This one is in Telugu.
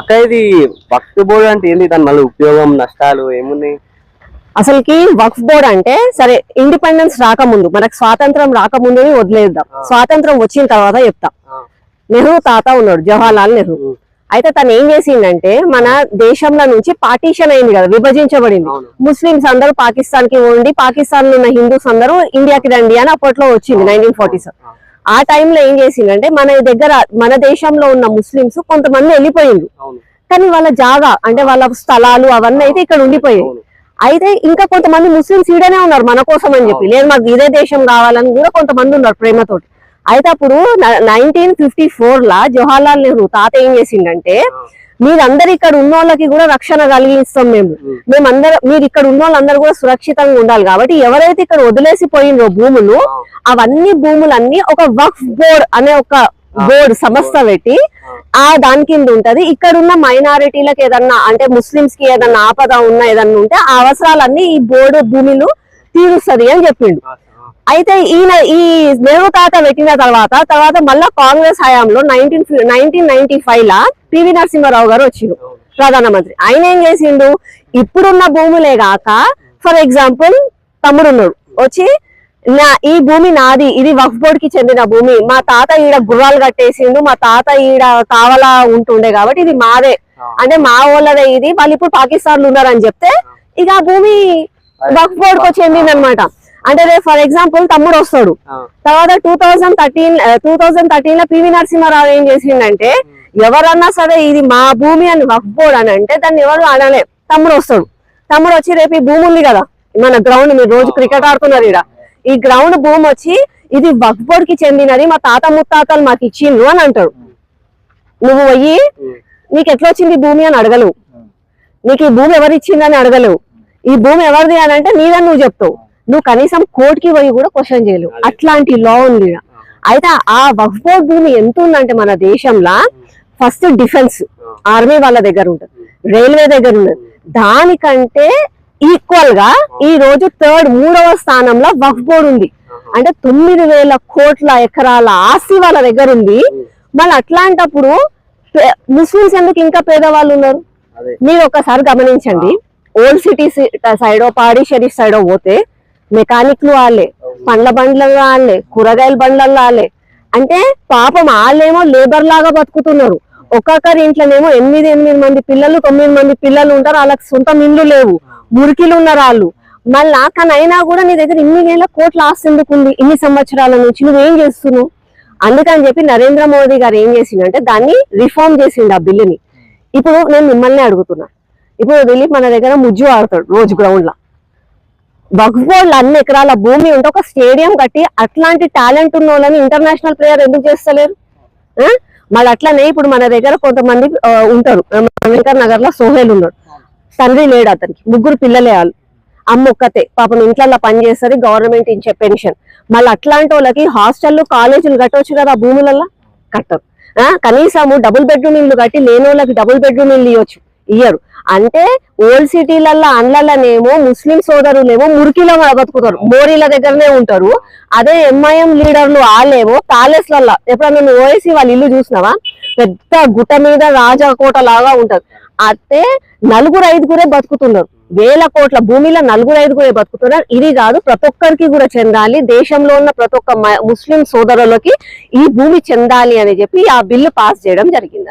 అక్క ఇది వక్త్ బోర్డు అంటే ఏంది? దాని మళ్ళీ ఉపయోగం నష్టాలు ఏమున్నాయి? అసలుకి వక్ఫ్ బోర్డ్ అంటే సరే ఇండిపెండెన్స్ రాకముందు మనకు స్వాతంత్రం రాకముందు వదిలేద్దాం. స్వాతంత్రం వచ్చిన తర్వాత చెప్తా. నెహ్రూ తాత ఉన్నాడు జవహర్లాల్ నెహ్రూ. అయితే తను ఏం చేసిందంటే మన దేశంలో నుంచి పార్టీషన్ అయింది కదా విభజించబడింది. అవును. ముస్లిమ్స్ అందరూ పాకిస్తాన్కి ఉండి పాకిస్తాన్లో ఉన్న హిందూస్ అందరూ ఇండియాకి రండి అని అప్పట్లో వచ్చింది నైన్టీన్ ఫార్టీ ఆ టైంలో ఏం చేసిందంటే మన దగ్గర మన దేశంలో ఉన్న ముస్లిమ్స్ కొంతమంది వెళ్ళిపోయిండ్రు. కానీ వాళ్ళ జాగా అంటే వాళ్ళ స్థలాలు అవన్నీ అయితే ఇక్కడ ఉండిపోయాయి. అయితే ఇంకా కొంతమంది ముస్లిమ్స్ ఈడనే ఉన్నారు మన కోసం అని చెప్పి. లేదు మాకు ఇదే దేశం కావాలని కూడా కొంతమంది ఉన్నారు ప్రేమతోటి. అయితే అప్పుడు నైన్టీన్ ఫిఫ్టీ ఫోర్ లా జవహర్లాల్ నెహ్రూ తాత ఏం చేసిండంటే మీరందరు ఇక్కడ ఉన్న వాళ్ళకి కూడా రక్షణ కలిగిస్తాం మేము. మేమందరం మీరు ఇక్కడ ఉన్న వాళ్ళందరూ కూడా సురక్షితంగా ఉండాలి కాబట్టి ఎవరైతే ఇక్కడ వదిలేసి పోయిండ్రో భూములు అవన్నీ భూములన్నీ ఒక వక్ఫ్ బోర్డ్ అనే ఒక బోర్డు సంస్థ పెట్టి ఆ. దాని కింద ఉంటది. ఇక్కడ ఉన్న మైనారిటీలకు ఏదన్నా అంటే ముస్లిమ్స్కి ఏదన్నా ఆపద ఉన్నా ఏదన్నా ఉంటే ఆ అవసరాలన్నీ ఈ బోర్డు భూమిలు తీరుస్తది అని చెప్పిండు. అయితే ఈయన ఈ నెహ్రూ తాత పెట్టిన తర్వాత తర్వాత మళ్ళా కాంగ్రెస్ హయాంలో నైన్టీన్ నైన్టీన్ నైన్టీ ఫైవ్ లా పివి నరసింహారావు గారు వచ్చిండు ప్రధానమంత్రి. ఆయన ఏం చేసిండు? ఇప్పుడున్న భూములే గాక ఫర్ ఎగ్జాంపుల్ తమ్ముడు ఉన్నాడు వచ్చి నా ఈ భూమి నాది ఇది వక్ఫ్ బోర్డ్కి చెందిన భూమి. మా తాత ఈడ గుర్రాలు కట్టేసిండు మా తాత ఈడ కావలా ఉంటుండే కాబట్టి ఇది మాదే. అంటే మా వాళ్ళదే ఇది. వాళ్ళు ఇప్పుడు పాకిస్తాన్లో ఉన్నారని చెప్తే ఇక ఆ భూమి వక్ఫ్ బోర్డ్కు చెందింది అనమాట అంటే రేపు ఫర్ ఎగ్జాంపుల్ తమ్ముడు వస్తాడు. తర్వాత two thousand thirteen two thousand థర్టీన్లో PV Narasimha Rao ఏం చేసిండంటే ఎవరన్నా సరే ఇది మా భూమి అని వక్ఫ్ బోర్డ్ అని అంటే దాన్ని ఎవరు అనలే తమ్ముడు వస్తాడు. తమ్ముడు వచ్చి రేపు ఈ భూమి ఉంది కదా మన గ్రౌండ్ మీరు రోజు క్రికెట్ ఆడుతున్నారు ఇక్కడ ఈ గ్రౌండ్ భూమి వచ్చి ఇది వక్ఫ్ బోర్డ్కి చెందినది మా తాత ముత్తాతలు మాకు ఇచ్చిండ్రు అని అంటాడు. నువ్వు పోయి నీకు ఎట్లా వచ్చింది భూమి అని అడగలేవు. నీకు ఈ భూమి ఎవరు ఇచ్చిందని అడగలేవు. ఈ భూమి ఎవరిది అని అంటే నీదని నువ్వు చెప్తావు. నువ్వు కనీసం కోర్టుకి పోయి కూడా క్వశ్చన్ చేయలేవు. అట్లాంటి లా ఉంది. అయితే ఆ వక్ఫ్ బోర్డ్ భూమి ఎంత ఉందంటే మన దేశంలో ఫస్ట్ డిఫెన్స్ ఆర్మీ వాళ్ళ దగ్గర ఉంటుంది. రైల్వే దగ్గర ఉన్నది దానికంటే ఈక్వల్గా ఈ రోజు థర్డ్ మూడవ స్థానంలో వక్ఫ్ బోర్డ్ ఉంది అంటే తొమ్మిది వేల కోట్ల ఎకరాల ఆస్తి వాళ్ళ దగ్గర ఉంది. మళ్ళీ అట్లాంటప్పుడు ముస్లిమ్స్ ఎందుకు ఇంకా పేదవాళ్ళు ఉన్నారు? మీరు ఒకసారి గమనించండి. ఓల్డ్ సిటీ సైడ్ పాడి షరీఫ్ సైడ్ పోతే మెకానిక్లు వాళ్ళే పండ్ల బండ్లలో వాళ్ళే కూరగాయల బండ్లలో వాళ్ళే. అంటే పాపం వాళ్ళేమో లేబర్ లాగా బతుకుతున్నారు. ఒక్కొక్కరి ఇంట్లోనేమో ఎనిమిది ఎనిమిది మంది పిల్లలు తొమ్మిది మంది పిల్లలు ఉంటారు. వాళ్ళకి సొంతం ఇండ్లు లేవు. మురికిలు ఉన్నారు వాళ్ళు మళ్ళా కానీ అయినా కూడా నీ దగ్గర ఇన్ని వేల కోట్ల ఆస్తి ఎందుకు ఉంది? ఇన్ని సంవత్సరాల నుంచి నువ్వేం చేస్తున్నావు? అందుకని చెప్పి నరేంద్ర మోదీ గారు ఏం చేసిండంటే దాన్ని రిఫార్మ్ చేసిండు ఆ బిల్లుని. ఇప్పుడు నేను మిమ్మల్ని అడుగుతున్నా. ఇప్పుడు దిలీప్ మన దగ్గర ముజ్జు ఆడతాడు రోజు గ్రౌండ్లో. వక్ఫ్ అన్ని ఎకరాల భూమి ఉంటే ఒక స్టేడియం కట్టి అట్లాంటి టాలెంట్ ఉన్న వాళ్ళని ఇంటర్నేషనల్ ప్లేయర్ ఎందుకు చేస్తలేరు? ఆ? మళ్ళీ అట్లనే ఇప్పుడు మన దగ్గర కొంతమంది ఉంటారు. అంబేద్కర్ నగర్లో సోహేల్ ఉన్నాడు. తండ్రి లేడు అతనికి. ముగ్గురు పిల్లలే వాళ్ళు. అమ్మ ఒక్కతే. పాపం ఇంట్లో పని చేస్తుంది గవర్నమెంట్ ఇచ్చే పెన్షన్ మళ్ళీ అట్లాంటి వాళ్ళకి హాస్టల్లు కాలేజీలు కట్టవచ్చు కదా ఆ భూములలో కట్టరు. ఆ, కనీసము డబుల్ బెడ్రూమ్ ఇల్లు కట్టి లేని వాళ్ళకి డబుల్ బెడ్రూమ్ ఇల్లు ఇవ్వచ్చు. ఇయ్యరు. అంటే ఓల్డ్ సిటీలల్లో అండ్లలోనేమో ముస్లిం సోదరులేమో మురికిలో బతుకుతారు. మోరీల దగ్గరనే ఉంటారు. అదే ఎంఐఎం లీడర్లు వాళ్ళేమో ప్యాలెస్లల్లో ఎప్పుడైనా ఎప్పుడన్నా నువ్వు ఓఎసి వాళ్ళ ఇల్లు చూసినావా? పెద్ద గుట్ట మీద రాజకోట లాగా ఉంటది అయితే నలుగురు ఐదుగురే బతుకుతున్నారు. వేల కోట్ల భూమిలో నలుగురు ఐదుగురే బతుకుతున్నారు. ఇది కాదు ప్రతి ఒక్కరికి కూడా చెందాలి. దేశంలో ఉన్న ప్రతి ఒక్క ముస్లిం సోదరులకి ఈ భూమి చెందాలి అని చెప్పి ఆ బిల్లు పాస్ చేయడం జరిగింది